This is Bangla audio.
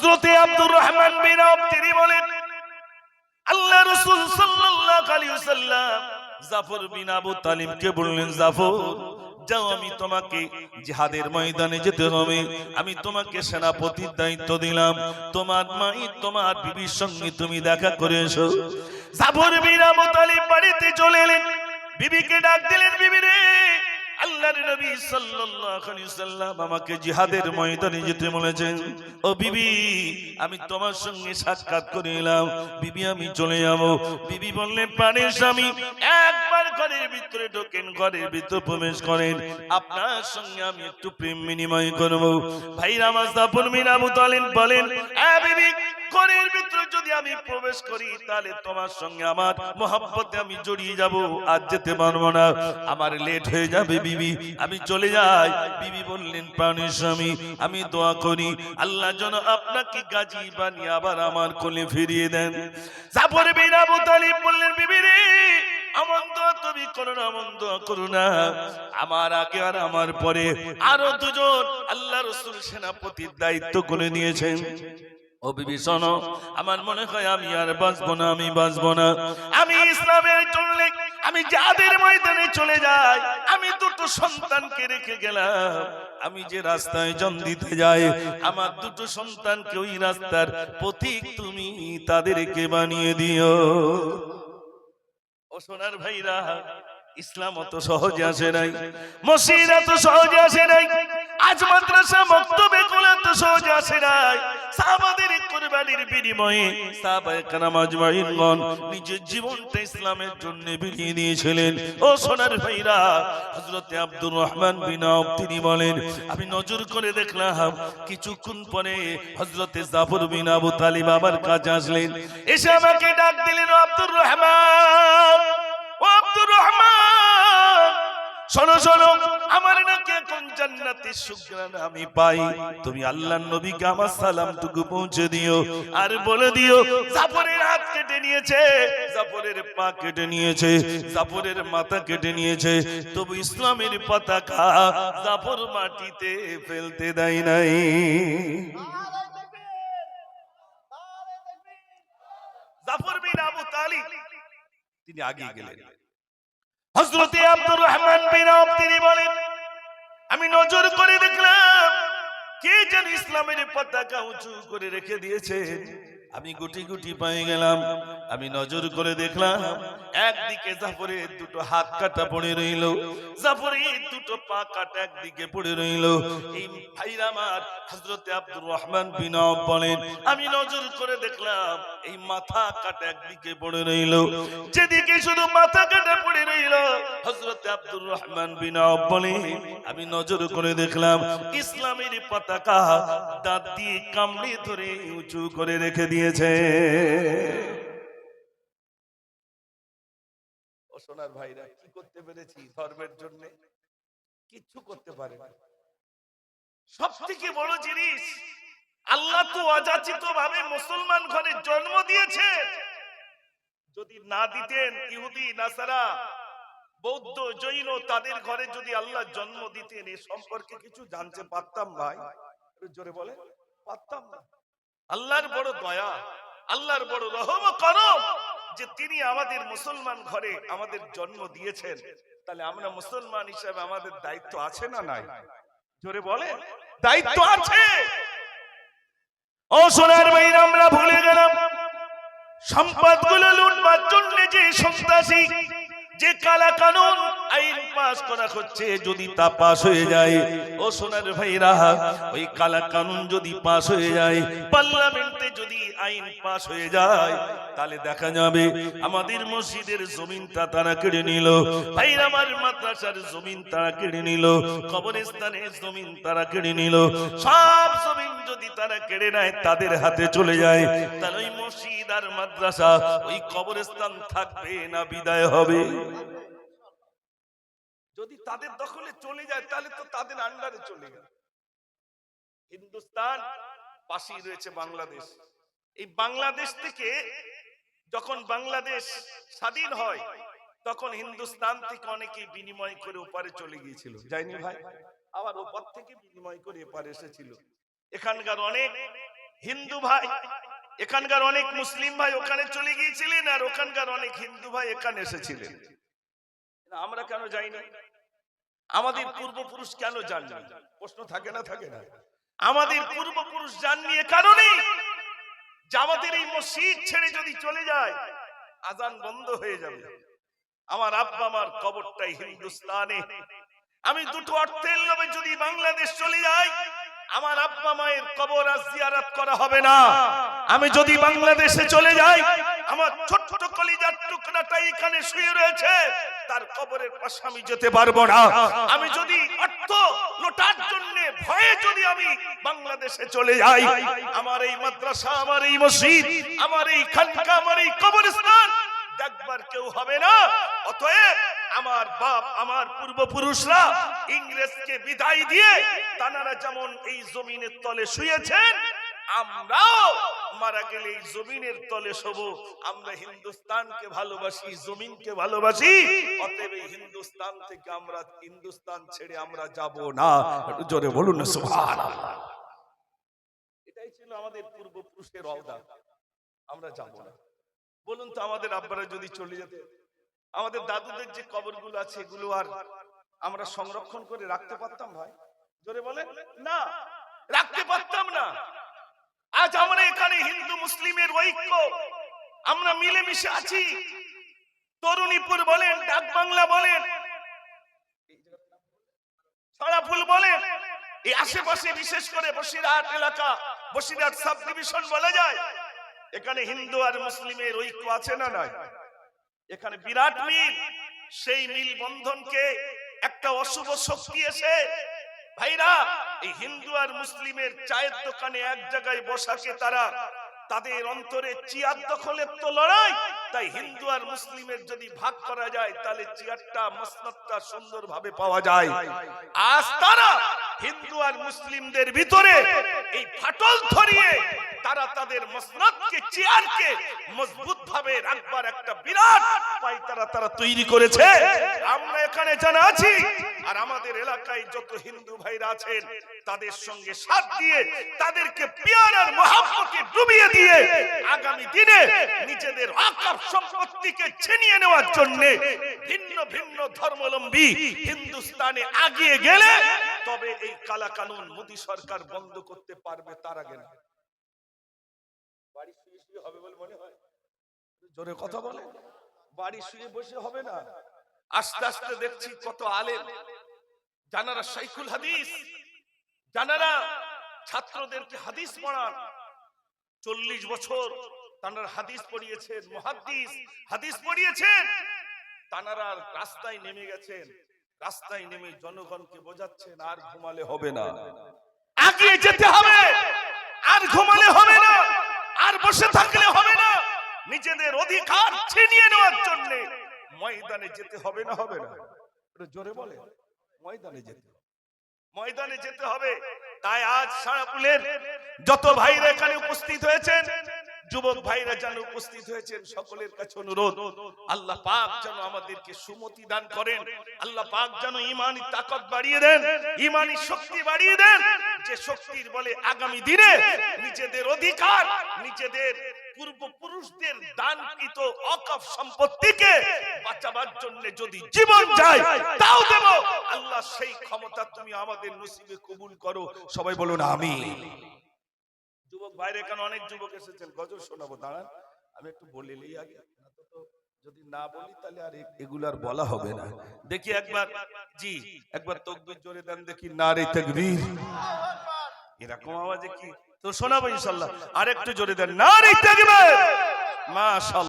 হযরতে আব্দুর রহমান বিন তিনি বলেন, আল্লাহ রাসূল সাল্লাল্লাহু আলাইহি ওয়াসাল্লাম জাফর বিন আবু তালিবকে বললেন, জাফর, যাও, আমি তোমাকে জিহাদের ময়দানে যেতে হবে। আমি তোমাকে সেনাপতির দায়িত্ব দিলাম। তোমার মাই, তোমার বিবির সঙ্গে তুমি দেখা করে এসো। জাফর বিন আবু বাড়িতে চলে এলেন। বিবিকে ডাক দিলেন, বিবি রে আমি তোমার সঙ্গে সাক্ষাৎ করে এলাম। বিবি, আমি চলে যাব। বিবি বললেন, প্রাণের স্বামী, একবার ঘরের ভিতরে ঢোকেন, ঘরের ভিতরে প্রবেশ করেন। আপনার সঙ্গে আমি একটু প্রেম বিনিময় করব। ভাই রামাজ দাপুর মিনা মুতালিন বলেন ঘরের ভিতরে যদি আমি প্রবেশ করি, তাহলে তোমার সঙ্গে আমার মোহাব্বতে আমি জড়িয়ে যাব। আজ যেতে পারব না। আমার লেট হয়ে যাবে, বিবি। আমি চলে যাই। বিবি বললেন প্রাণের স্বামী, আমি দোয়া করি। আল্লাহ যেন আপনাকে গাজী বানিয়ে আবার আমার কোলে ফিরিয়ে দেন। জাফর বিন আবু তালিব বললেন, বিবি রে আমন দোয়া তুমি করো না আমন দোয়া করো না। আমার আগে আর আমার পরে আরও দুজন আল্লাহ রসুল সেনাপতির দায়িত্ব করে নিয়েছেন। ও আমার মনে হয় আমি আর বাঁচবো না, আমি বাঁচবো না। আমি ইসলামের জন্য আমি যাদের ময়দানে চলে যাই, আমি দুটো সন্তানকে রেখে গেলাম। আমি যে রাস্তায় জন দিতে যাই, আমার দুটো সন্তানকে ওই রাস্তার পথিক তুমি তাদেরকে বানিয়ে দিও। ও সোনার ভাইরা ইসলাম অত সহজে আসে নাই। মসজিদ এত সহজে আসে নাই। আজ মাদ্রাসা মক্তবে কোলা তো সহজে আসে নাই। সাহাবাদের কুরবানির বিনিময়ে সাহাবায়ে কেরাম আজমাইনগণ নিজের জীবনটা ইসলামের জন্য বিলিয়ে দিয়েছিলেন ও সোনার ভাইরা হযরতে আব্দুর রহমান বিন আউফ তিনি বলেন আমি নজর করে দেখলাম কিছুক্ষণ পরে হযরতে জাফর বিন আবু তালিব আমার কাছে আসলেন। এসে আমাকে ডাক দিলেন আব্দুর রহমান! শোনো শোনো, আমার নাকি এখন জান্নাতের সুগ্রাণ আমি পাই? তুমি আল্লাহর নবীকে আমার সালামটুকু পৌঁছে দিও আর বলে দিও, জাফরের হাত কেটে নিয়েছে, জাফরের পা কেটে নিয়েছে, জাফরের মাথা কেটে নিয়েছে, তবু ইসলামের পতাকা জাফর মাটিতে ফেলতে দেয় নাই। জাফর বিন আবু তালিব, তিনি আগিয়ে গেলেন। হযরতে আব্দুর রহমান বিন তিনি বলেন, আমি নজর করে দেখলাম, কে যেন ইসলামের পতাকা উঁচু করে রেখে দিয়েছে। আমি গুটি গুটি পেয়ে গেলাম। আমি নজর করে দেখলাম একদিকে জাফরের দুটো হাত কাটা পড়ে রইল জাফরের দুটো পা কাটা একদিকে পড়ে রইল। এই আমার আব্দুর রহমান বিন বলেন, আমি নজর করে দেখলাম এই মাথা কাটা একদিকে পড়ে রইল, যেদিকে শুধু মাথা কাটা পড়ে রইল। হযরতে আব্দুর রহমান বিন বলেন, আমি নজর করে দেখলাম ইসলামের পতাকা দাঁত দিয়ে কামড়ে ধরে উঁচু করে রেখে দিয়েছে। সোনার ভাইরা, কি করতে পেরেছি ধর্মের জন্য? কিচ্ছু করতে পারে সব থেকে বড় জিনিস, আল্লাহ তো অযাচিত ভাবে মুসলমান ঘরে জন্ম দিয়েছে। যদি না দিতেন ইহুদি, নাসারা, বৌদ্ধ, জৈন, তাদের ঘরে যদি আল্লাহ জন্ম দিতেন, এ সম্পর্কে কিছু জানতে পারতাম ভাই? জোরে বলে পারতাম না। আল্লাহর বড় দয়া, আল্লাহর বড় রহম করম। যে তিনি আমাদের মুসলমান ঘরে আমাদের জন্ম দিয়েছেন, তাহলে আমরা মুসলমান হিসাবে আমাদের দায়িত্ব আছে না নাই? জোরে বলে দায়িত্ব আছে! ও সোনার বাইর আমরা ভুলে গেলাম, সম্পদগুলো লুটবার জন্য যে সন্ত্রাসী, যে কালা কানুন পাস করা হচ্ছে, যদি তা পাস হয়ে যায়, ও সোনার ভাইরা, ওই কালা কানুন যদি পাস হয়ে যায়, পার্লামেন্টে যদি আইন পাস হয়ে যায়, তাহলে দেখা যাবে আমাদের মসজিদের জমিনটা তারা কেড়ে নিল, ভাইরা আমার মাদ্রাসার জমিন তারা কেড়ে নিল, কবরস্থানের জমিন তারা কেড়ে নিল, সব জমিন যদি তারা কেড়ে নেয়, তাদের হাতে চলে যায়, তাহলে ওই মসজিদ আর মাদ্রাসা, ওই কবরস্থান থাকবে না, বিদায় হবে। যদি তাদের দখলে চলে যায়, তাহলে তো তাদের আন্ডারে চলে গেল। হিন্দুস্তান পাশেই রয়েছে বাংলাদেশ। এই বাংলাদেশ থেকে যখন বাংলাদেশ স্বাধীন হয়, তখন হিন্দুস্তান থেকে অনেকে বিনিময় করে ওপারে চলে গিয়েছিল। যায়নি ভাই? আবার ওপার থেকে বিনিময় করে এপারে এসেছিল। এখানকার অনেক হিন্দু ভাই, এখানকার অনেক মুসলিম ভাই ওখানে চলে গিয়েছিলেন আর ওখানকার অনেক হিন্দু ভাই এখানে এসেছিলেন। আমরা কেন যাইনি? আমাদের পূর্বপুরুষ কেন যাননি? প্রশ্ন থাকে না থাকে না। আমাদের পূর্বপুরুষ যাননি এ কারণেই যে আমাদের এই মসজিদ ছেড়ে যদি চলে যায় আজান বন্ধ হয়ে যাবে। আমার আব্বা আমার কবরটাই হিন্দুস্তানে। আমি দুটো অর্থের লোভে যদি বাংলাদেশ চলে যাই আমার আব্বা মায়ের কবর আর জিয়ারত করা হবে না। আমি যদি বাংলাদেশে চলে যাই আমার ছোট্ট কলিজার টুকরাটা এখানে শুয়ে রয়েছে, তার কবরের পাশে আমি যেতে পারব না। আমি যদি অর্থ লোটার জন্য ভয়ে যদি আমি বাংলাদেশে চলে যাই, আমার এই মাদ্রাসা, আমার এই মসজিদ, আমার এই খানকা, আমার এই কবরস্থান দেখবার কেউ হবে না। অতএব আমার বাপ, আমার পূর্বপুরুষরা ইংরেজকে বিদায় দিয়ে তানারা যেমন এই জমিনের তলে শুয়েছেন, আমরাও মারা গেলে জমিনের তলে শোব। আমরা হিন্দুস্তানকে ভালোবাসি, জমিনকে ভালোবাসি। অতএব হিন্দুস্তান থেকে আমরা হিন্দুস্তান ছেড়ে আমরা যাব না। জোরে বলুন না, সুবহানাল্লাহ। এটাই ছিল আমাদের পূর্বপুরুষের অবদান আমরা যাব না। বলুন তো, আমাদের আব্বারা যদি চলে যেতে, আমাদের দাদুদের যে কবরগুলো আছে, এগুলো আর আমরা সংরক্ষণ করে রাখতে পারতাম ভাই? জোরে বলে না, রাখতে পারতাম না। আজ আমরা এখানে হিন্দু মুসলিমের ঐক্য। আমরা মিলেমিশে আছি। তরুণীপুর বলেন ডাক বাংলা বলেন বলেন, এই আশেপাশে বিশেষ করে বসিরহাট এলাকা, বসিরহাট সাব ডিভিশন বলা যায়। এখানে হিন্দু আর মুসলিমের ঐক্য আছে না নয় এখানে বিরাট মিল, সেই মিল বন্ধনকে একটা অশুভ শক্তি এসে ভাইরা, এই হিন্দু আর মুসলিমের চায়ের দোকানে এক জায়গায় বসাকে তারা তাদের অন্তরে চিয়ার দখলের তো লড়াই। তাই হিন্দু আর মুসলিমের যদি ভাগ করা যায়, তাহলে চেয়ারটা, মসনদটা সুন্দরভাবে পাওয়া যায়। আজ তারা হিন্দু আর মুসলিমদের ভিতরে এই ফাটল ধরিয়ে তারা তাদের মসনদকে, চেয়ারকে মজবুত ভাবে রাখবার একটা বিরাট পাই তারা তারা তৈরি করেছে। আমরা এখানে জানা আছি, আর আমাদের এলাকায় যত হিন্দু ভাইরা আছেন তাদের সঙ্গে সাথ দিয়ে তাদেরকে পিয়ার আর মহাব্বতে ডুবিয়ে দিয়ে আগামী দিনে নিজেদের আকার সম্পত্তিকে ছিনিয়ে নেওয়ার জন্য ভিন্ন ভিন্ন ধর্মাবলম্বী হিন্দুস্তানে আগিয়ে গেলে তবে এই কালা কানুন মোদী সরকার বন্ধ করতে পারবে তার আগে না। জোরে কথা বলে। বাড়ি শুয়ে বসে হবে না। আস্তে আস্তে দেখছি কত আলেম। জানারা শাইখুল হাদিস। জানারা ছাত্রদেরকে হাদিস পড়ান। চল্লিশ বছর হাদিস পড়িয়েছেন মহাদিস হাদিস পড়িয়েছেন। তানারা রাস্তায় নেমে গেছেন, রাস্তায় নেমে জনগণকে বোঝাচ্ছেন, আর ঘুমালে হবে না। যেতে হবে, আর ঘুমালে হবে না, আর বসে থাকলে হবে না। নিজেদের অধিকার ছিনিয়ে নেওয়ার জন্য ময়দানে যেতে হবে না হবে না। জোরে বলে, ময়দানে যেতে। ময়দানে যেতে হবে। তাই আজ সারাপুলের যত ভাইরা এখানে উপস্থিত হয়েছেন যুবক ভাইরা যেন উপস্থিত হয়েছেন, সকলের কাছে অনুরোধ, আল্লাহ পাক যেন আমাদেরকে সুমতি দান করেন, আল্লাহ পাক যেন ইমানি তাকত বাড়িয়ে দেন, ইমানি শক্তি বাড়িয়ে দেন, যে শক্তির বলে আগামী দিনে নিজেদের অধিকার, নিজেদের পূর্বপুরুষদের দানকৃত অকফ সম্পত্তিকে বাঁচাবার জন্য যদি জীবন যায়, তাও দেব। আল্লাহ সেই ক্ষমতা তুমি আমাদের নসিবে কবুল করো। সবাই বলুন আমি যুবক বাইরে এখানে অনেক যুবক এসেছেন। গজল শোনাবো, দাঁড়ান। আমি একটু বলে নিই আগে। যদি না বলি, তাহলে আর এগুলার বলা হবে না। দেখি একবার। জি, একবার তকবির জোরে দেন দেখি। না রে তকবির। এরকম আওয়াজে কি? তো শোনাবো ইনশাল্লাহ। আর একটু জোরে দেন। না রে তকবির! মাশাআল্লাহ